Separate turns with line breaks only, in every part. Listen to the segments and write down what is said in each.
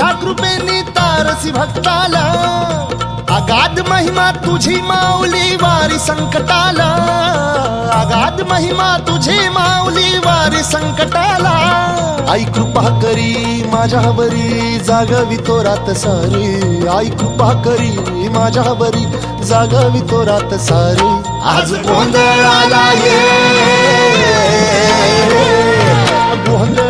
तुझ्या कृपेने तारसी भक्ताला. अगाध महिमा तुझी माऊली वारी संकटाला. अगाध महिमा तुझी माऊली वारी संकटाला. आई कृपा करी माझ्यावरी जागवी तो रात सारी. आई कृपा करी माझ्यावरी जागवी तो रात सारी. आज गोंधळाला ये. गोंधळ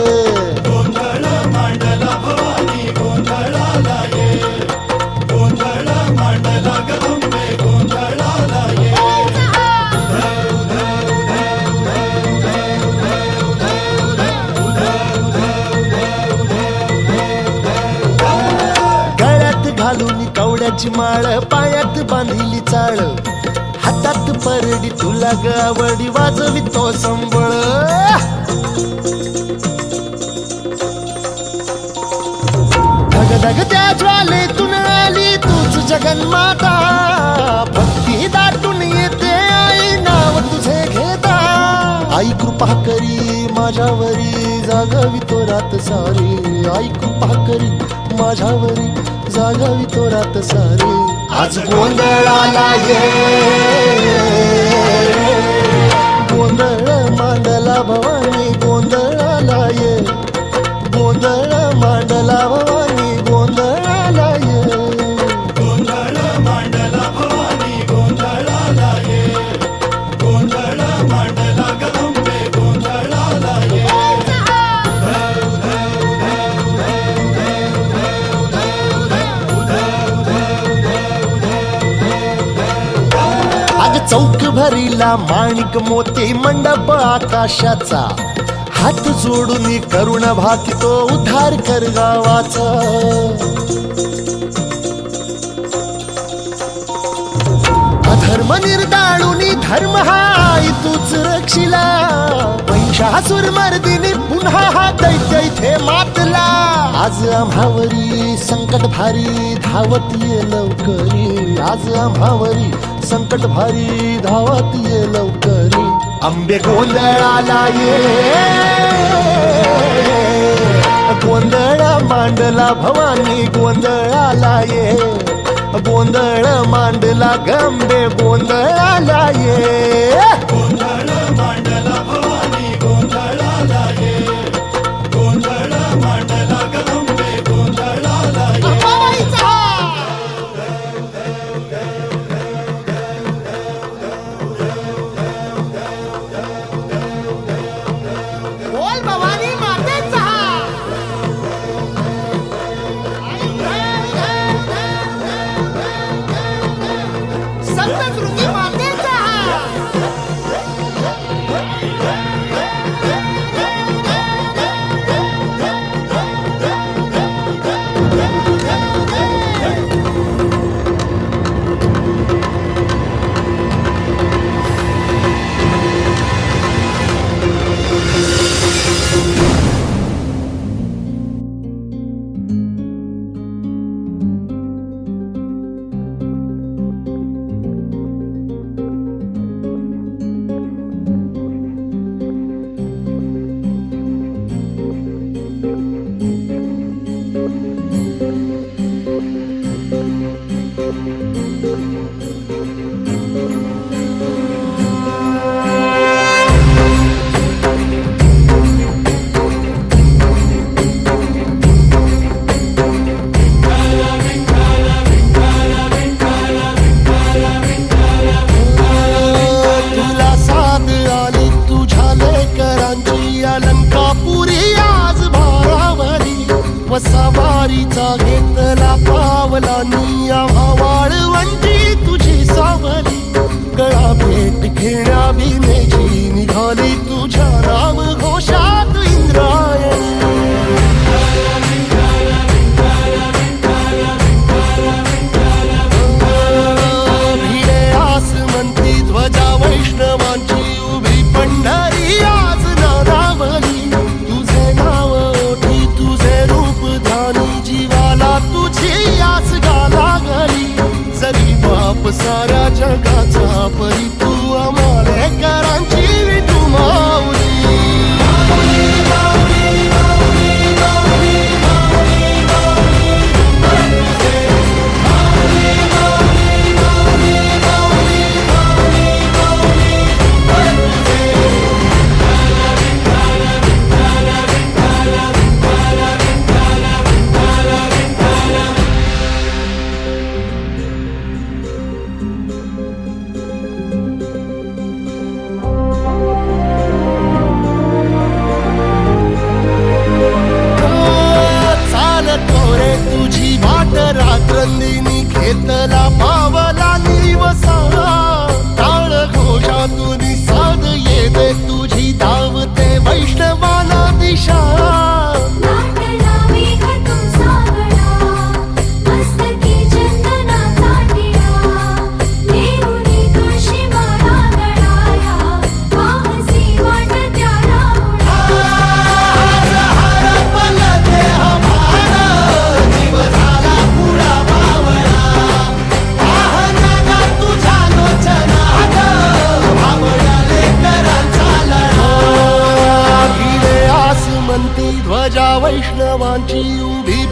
कवड्याची माळ पायात बांधिली चाळ. हातात परडी तुला ग आवडी वाजवी तो संबळ. धग धग त्या ज्वालेतून आली तूच जगन्माता. भक्ती दाटून येते आई नाव तुझे घेता. आई कृपा करी माझ्यावरी जागावी तो रात सारी. आई कृपा करी माझ्यावरी जागावी तो रात सारी. आज गोंधळाला ये. गोंधळ मांडला भवानी गोंधळाला ये. गोंधळ मांडला भवानी. भरीला माणिक मोती मंडप आकाशाचा. हात जोडून करुण भाकितो उद्धार कर गावाचा. अधर्म निर्दाळुनी धर्म हा तूच रक्षिला. महिषासुर मर्दिनी पुन्हा हा दैत्य इथे मातला. आज आम्हावरी संकट भारी धावत ये लवकरी. आज आम्हावरी संकट भारी धावत ये लवकर. आंबे गोंधळाला ये. गोंधळ मांडला भवानी गोंधळाला ये. गोंधळ मांडला गंबे गोंधळाला ये. तुझ्या नाम घोषात इंद्रायणी भिडे आसमंती ध्वजा वैष्णवांची उभी पंढरी आज नादावली. तुझे नाव ओठी तुझे रूप ध्यानी जीवाला तुझी आस गाला घरी जरी बाप सारा जगाचा परी तू आम्हाला करांची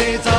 days